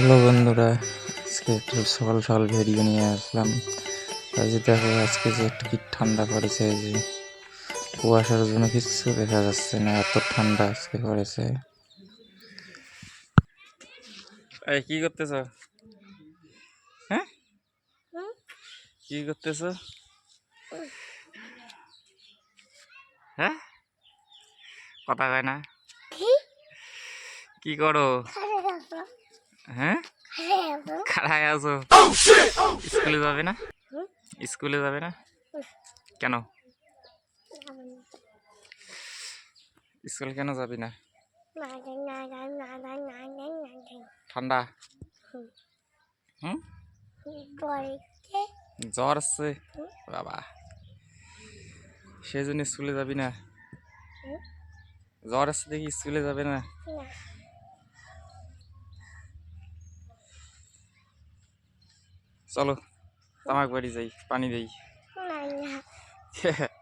Hello বন্ধুরা আজকে একটু সকাল সকাল ভিডিও নিয়ে আসলাম। এই যে দেখো আজকে যে একটু কি ঠান্ডা পড়েছে এই যে কুয়াশার জন্য কিচ্ছু দেখা যাচ্ছে না এত ঠান্ডা আজকে পড়েছে। এই কি করতেছ? হ্যাঁ? কি করতেছ? হ্যাঁ? কথা কয় না। কি? করো? হ্যাঁ? খাড়ায় আছো? স্কুলে যাবে না? স্কুলে যাবে না? কেন? স্কুল কেন যাবি না? ঠান্ডা? হুম। জ্বর আসছে? বাবা। সেই জন্য স্কুলে যাবি না? জ্বর আসছে দেখি স্কুলে যাবে না। চলো তামাক বাড়ি যাই পানি দেই।